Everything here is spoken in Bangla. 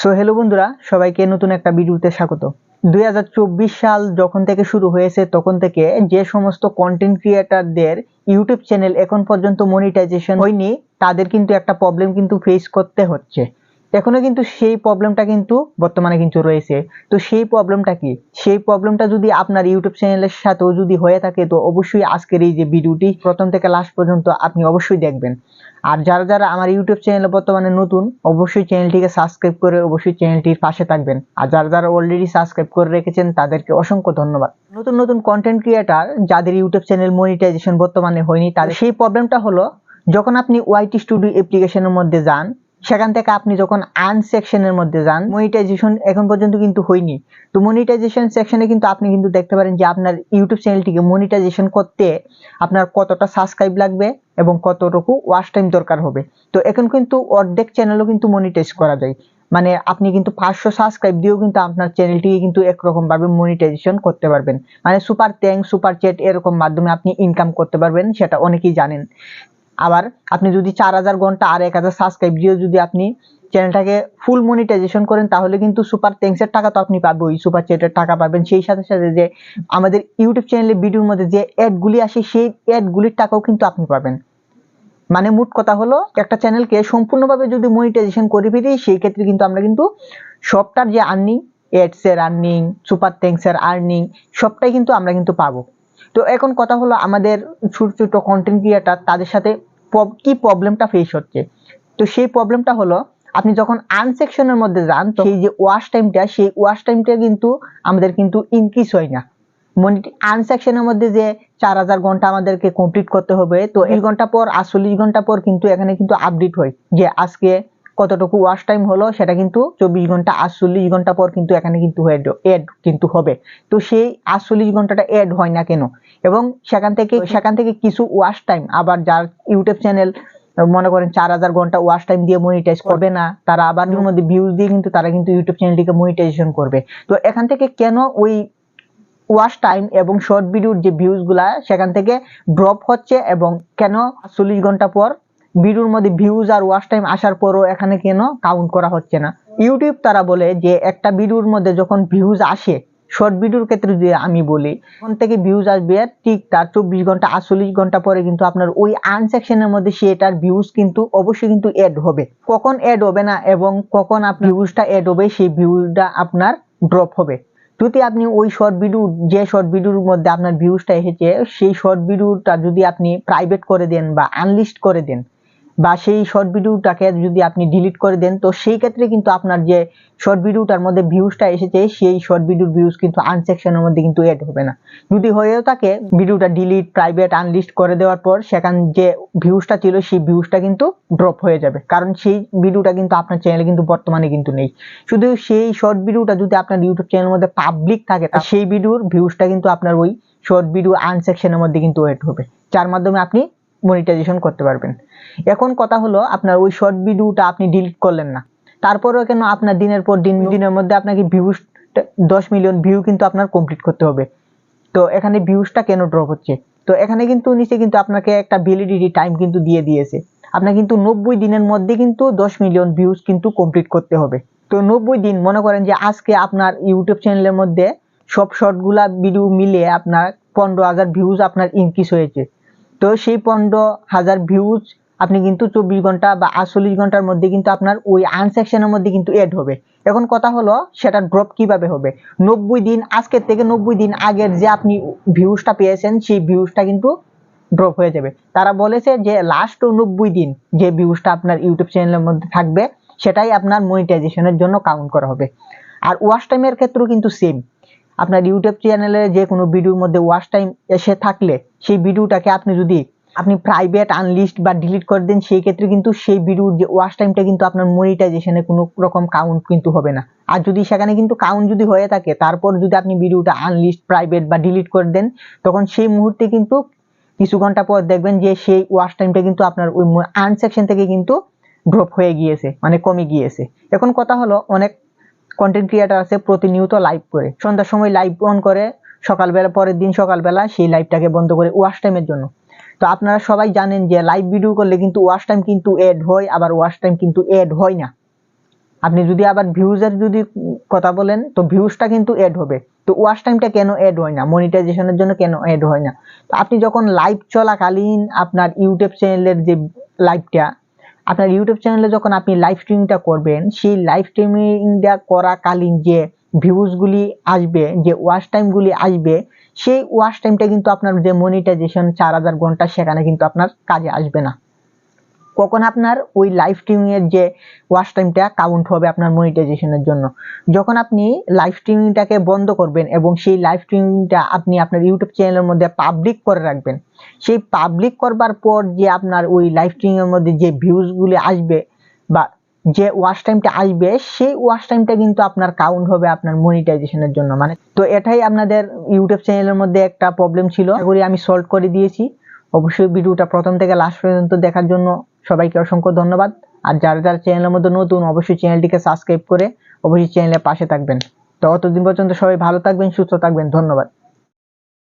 সো হ্যালো বন্ধুরা, সবাইকে নতুন একটা ভিডিওতে স্বাগত। দুই হাজার চব্বিশ সাল যখন থেকে শুরু হয়েছে, তখন থেকে যে সমস্ত কন্টেন্ট ক্রিয়েটারদের ইউটিউব চ্যানেল এখন পর্যন্ত মনিটাইজেশন হয়নি, তাদের কিন্তু একটা প্রবলেম কিন্তু ফেস করতে হচ্ছে। এখনও কিন্তু সেই প্রবলেমটা কিন্তু বর্তমানে কিন্তু রয়েছে। তো সেই প্রবলেমটা কি? সেই প্রবলেমটা যদি আপনার ইউটিউব চ্যানেলের সাথেও যদি হয়ে থাকে, তো অবশ্যই আজকের এই যে ভিডিওটি প্রথম থেকে লাস্ট পর্যন্ত আপনি অবশ্যই দেখবেন। আর যারা যারা আমার ইউটিউব চ্যানেলে বর্তমানে নতুন, অবশ্যই চ্যানেলটিকে সাবস্ক্রাইব করে অবশ্যই চ্যানেলটির পাশে থাকবেন। আর যারা যারা অলরেডি সাবস্ক্রাইব করে রেখেছেন, তাদেরকে অসংখ্য ধন্যবাদ। নতুন নতুন কন্টেন্ট ক্রিয়েটার যাদের ইউটিউব চ্যানেল মনিটাইজেশন বর্তমানে হয়নি, তাদের সেই প্রবলেমটা হলো, যখন আপনি ওয়াইটি স্টুডিও অ্যাপ্লিকেশনের মধ্যে যান সেখান থেকে আপনি যখন আন সেকশনের মধ্যে যান মনিটাইজেশন এখন পর্যন্ত কিন্তু হয়নি। তো মনিটাইজেশন সেকশনে কিন্তু আপনি কিন্তু দেখতে পারেন যে আপনার ইউটিউব চ্যানেলটিকে মনিটাইজেশন করতে আপনার কতটা সাবস্ক্রাইব লাগবে এবং কতটুকু ওয়াচ টাইম দরকার হবে। তো এখন কিন্তু অর্ধেক চ্যানেলও কিন্তু মনিটাইজ করা যায়। মানে আপনি কিন্তু পাঁচশো সাবস্ক্রাইব দিয়েও কিন্তু আপনার চ্যানেলটিকে কিন্তু একরকম ভাবে মনিটাইজেশন করতে পারবেন। মানে সুপার ট্যাঙ্ক সুপার চ্যাট এরকম মাধ্যমে আপনি ইনকাম করতে পারবেন, সেটা অনেকেই জানেন। আবার আপনি যদি চার হাজার ঘণ্টা আর এক হাজার সাবস্ক্রাইব দিয়ে যদি আপনি চ্যানেলটাকে ফুল মনিটাইজেশন করেন, তাহলে কিন্তু সুপার থ্যাঙ্কসের টাকা তো আপনি পাবেন সুপার চ্যাটের টাকা পাবেন। সেই সাথে সাথে যে আমাদের ইউটিউব চ্যানেলে ভিডিওর মধ্যে যে অ্যাডগুলি আসে, সেই অ্যাডগুলির টাকাও কিন্তু আপনি পাবেন। মানে মোট কথা হলো, একটা চ্যানেলকে সম্পূর্ণভাবে যদি মনিটাইজেশন করে ফেলি, সেই ক্ষেত্রে কিন্তু আমরা কিন্তু সবটার যে আর্নিং এডস এর আর্নিং সুপার থ্যাঙ্কস এর আর্নিং সবটাই কিন্তু আমরা কিন্তু পাবো। তো এখন কথা হলো আমাদের ছোট ছোট কন্টেন্ট ক্রিয়েটার তাদের সাথে কি প্রবলেমটা ফেস হচ্ছে? তো সেই প্রবলেমটা হলো, আপনি যখন আনসেকশনের মধ্যে যান, তো সেই যে ওয়াশ টাইমটা সেই ওয়াশ টাইমটা কিন্তু আমাদের কিন্তু ইনক্রিজ হয় না। আনসেকশনের মধ্যে যে চার হাজার ঘণ্টা আমাদেরকে কমপ্লিট করতে হবে, তো এক ঘণ্টা পর, আটচল্লিশ ঘণ্টা পর কিন্তু এখানে কিন্তু আপডেট হয় যে আজকে কতটুকু ওয়াশ টাইম হলো সেটা কিন্তু চব্বিশ ঘণ্টা আটচল্লিশ ঘণ্টা পর কিন্তু এখানে কিন্তু এড কিন্তু হবে। তো সেই আটচল্লিশ ঘন্টাটা এড হয় না কেন? এবং সেখান থেকে সেখান থেকে কিছু ওয়াশ টাইম আবার যার ইউটিউব চ্যানেল মনে করেন চার হাজার ঘণ্টা ওয়াশ টাইম দিয়ে মনিটাইজ করবে না তারা আবার মধ্যে ভিউজ দিয়ে কিন্তু তারা কিন্তু ইউটিউব চ্যানেলটিকে মনিটাইজেশন করবে। তো এখান থেকে কেন ওই ওয়াশ টাইম এবং শর্ট ভিডিওর যে ভিউজগুলা সেখান থেকে ড্রপ হচ্ছে এবং কেন চল্লিশ ঘণ্টা পর ভিডিওর মধ্যে ভিউজ আর ওয়াচ টাইম আসার পরও এখানে কেন কাউন্ট করা হচ্ছে না? ইউটিউব তারা বলে যে, একটা ভিডিওর মধ্যে যখন ভিউজ আসে শর্ট ভিডিওর ক্ষেত্রে যদি আমি বলি তখন থেকে ভিউজ আসবে ঠিক তার চব্বিশ ঘণ্টা, আটচল্লিশ ঘণ্টা পরে কিন্তু আপনার ওই আনসেকশনের মধ্যে সেটার ভিউজ কিন্তু অবশ্যই কিন্তু অ্যাড হবে। কখন অ্যাড হবে না এবং কখন আপনার ভিউজটা অ্যাড হবে, সেই ভিউজটা আপনার ড্রপ হবে। যদি আপনি ওই শর্ট ভিডিও যে শর্ট ভিডিওর মধ্যে আপনার ভিউজটা এসেছে, সেই শর্ট ভিডিওটা যদি আপনি প্রাইভেট করে দেন বা আনলিস্ট করে দেন বা সেই শর্ট ভিডিওটাকে যদি আপনি ডিলিট করে দেন, তো সেই ক্ষেত্রে কিন্তু আপনার যে শর্ট ভিডিওটার মধ্যে ভিউজটা এসেছে, সেই শর্ট ভিডিওর ভিউজ কিন্তু আনসেকশনের মধ্যে কিন্তু এড হবে না। যদি হয়েও থাকে ভিডিওটা ডিলিট প্রাইভেট আনলিস্ট করে দেওয়ার পর সেখান যে ভিউজটা ছিল, সেই ভিউজটা কিন্তু ড্রপ হয়ে যাবে। কারণ সেই ভিডিওটা কিন্তু আপনার চ্যানেলে কিন্তু বর্তমানে কিন্তু নেই। শুধু সেই শর্ট ভিডিওটা যদি আপনার ইউটিউব চ্যানেলের মধ্যে পাবলিক থাকে, তা সেই ভিডিওর ভিউজটা কিন্তু আপনার ওই শর্ট ভিডিও আনসেকশনের মধ্যে কিন্তু এড হবে। যার মাধ্যমে আপনি মনিটাইজেশন করতে পারবেন। এখন কথা হলো আপনার ওই শর্ট ভিডিওটা আপনি ডিলিট করলেন না। তারপরেও কেন আপনার দিনের পর দিন, দিনের মধ্যে আপনাকে ভিউজ দশ মিলিয়ন ভিউ কিন্তু আপনার কমপ্লিট করতে হবে। তো এখানে ভিউজটা কেন ড্রপ হচ্ছে? তো এখানে কিন্তু নিচে কিন্তু আপনাকে একটা ভ্যালিডিটি টাইম কিন্তু দিয়ে দিয়েছে। আপনার কিন্তু নব্বই দিনের মধ্যে কিন্তু দশ মিলিয়ন ভিউজ কিন্তু কমপ্লিট করতে হবে। তো নব্বই দিন, মনে করেন যে আজকে আপনার ইউটিউব চ্যানেলের মধ্যে সব শর্টগুলা ভিডিও মিলে আপনার পনেরো হাজার ভিউজ আপনার ইনক্রিজ হয়েছে। তো সেই পনেরো হাজার ভিউজ আপনি কিন্তু চব্বিশ ঘণ্টা বা আটচল্লিশ ঘণ্টার মধ্যে কিন্তু আপনার ওই আনসেকশনের মধ্যে কিন্তু এড হবে। এখন কথা হলো, সেটা ড্রপ কীভাবে হবে? নব্বই দিন আজকের থেকে নব্বই দিন আগের যে আপনি ভিউজটা পেয়েছেন, সেই ভিউজটা কিন্তু ড্রপ হয়ে যাবে। তারা বলেছে যে লাস্ট নব্বই দিন যে ভিউজটা আপনার ইউটিউব চ্যানেলের মধ্যে থাকবে, সেটাই আপনার মনিটাইজেশনের জন্য কাউন্ট করা হবে। আর ওয়াশ টাইমের ক্ষেত্রেও কিন্তু সেম আপনার ইউটিউব চ্যানেলে যে কোনো ভিডিওর মধ্যে ওয়াচ টাইম এসে থাকলে সেই ভিডিওটাকে আপনি যদি আপনি প্রাইভেট আনলিস্ট বা ডিলিট করে দেন, সেই ক্ষেত্রে কিন্তু সেই ভিডিওর যে ওয়াচ টাইমটা কিন্তু আপনার মনিটাইজেশনে কোনো রকম কাউন্ট কিন্তু হবে না। আর যদি সেখানে কিন্তু কাউন্ট যদি হয়ে থাকে, তারপর যদি আপনি ভিডিওটা আনলিস্ট প্রাইভেট বা ডিলিট করে দেন, তখন সেই মুহূর্তে কিন্তু কিছু ঘণ্টা পর দেখবেন যে সেই ওয়াচ টাইমটা কিন্তু আপনার ওই আন সেকশন থেকে কিন্তু ড্রপ হয়ে গিয়েছে মানে কমে গিয়েছে। এখন কথা হলো, অনেক কন্টেন্ট ক্রিয়েটার আছে প্রতিনিয়ত লাইভ করে। সন্ধ্যার সময় লাইভ অন করে, সকালবেলা, পরের দিন সকালবেলা সেই লাইভটাকে বন্ধ করে ওয়াশ টাইমের জন্য। তো আপনারা সবাই জানেন যে লাইভ ভিডিও করলে কিন্তু ওয়াশ টাইম কিন্তু এড হয়, আবার ওয়াশ টাইম কিন্তু এড হয় না। আপনি যদি আবার ভিউজের যদি কথা বলেন, তো ভিউজটা কিন্তু অ্যাড হবে। তো ওয়াচ টাইমটা কেন অ্যাড হয় না? মনিটাইজেশনের জন্য কেন অ্যাড হয় না? তো আপনি যখন লাইভ চলাকালীন আপনার ইউটিউব চ্যানেলের যে লাইভটা আপনার ইউটিউব চ্যানেলে যখন আপনি লাইভ স্ট্রিমিংটা করবেন, সেই লাইভ স্ট্রিমিংটা করাকালীন যে ভিউজগুলি আসবে, যে ওয়াচ টাইমগুলি আসবে, সেই ওয়াচ টাইমটা কিন্তু আপনার যে মনিটাইজেশন চার হাজার ঘণ্টা সেখানে কিন্তু আপনার কাজে আসবে না। কখন আপনার ওই লাইভ স্ট্রিমিং এর যে ওয়াচ টাইমটা কাউন্ট হবে আপনার মনিটাইজেশনের জন্য? যখন আপনি লাইভ স্ট্রিমিংটাকে বন্ধ করবেন এবং সেই লাইভ স্ট্রিমিংটা আপনি আপনার ইউটিউব চ্যানেলের মধ্যে পাবলিক করে রাখবেন, সেই পাবলিক করবার পর যে আপনার ওই লাইভ স্ট্রিমিং এর মধ্যে যে ভিউজগুলি আসবে বা যে ওয়াচ টাইমটা আসবে, সেই ওয়াচ টাইমটা কিন্তু আপনার কাউন্ট হবে আপনার মনিটাইজেশনের জন্য। মানে তো এটাই আপনাদের ইউটিউব চ্যানেলের মধ্যে একটা প্রবলেম ছিল। করি আমি সলভ করে দিয়েছি। অবশ্যই ভিডিওটা প্রথম থেকে লাস্ট পর্যন্ত দেখার জন্য সবাইকে অসংখ্য ধন্যবাদ। আর যারা যারা চ্যানেলের মধ্যে নতুন, অবশ্যই চ্যানেলটিকে সাবস্ক্রাইব করে অবশ্যই চ্যানেলের পাশে থাকবেন। তো অতদিন পর্যন্ত সবাই ভালো থাকবেন, সুস্থ থাকবেন। ধন্যবাদ।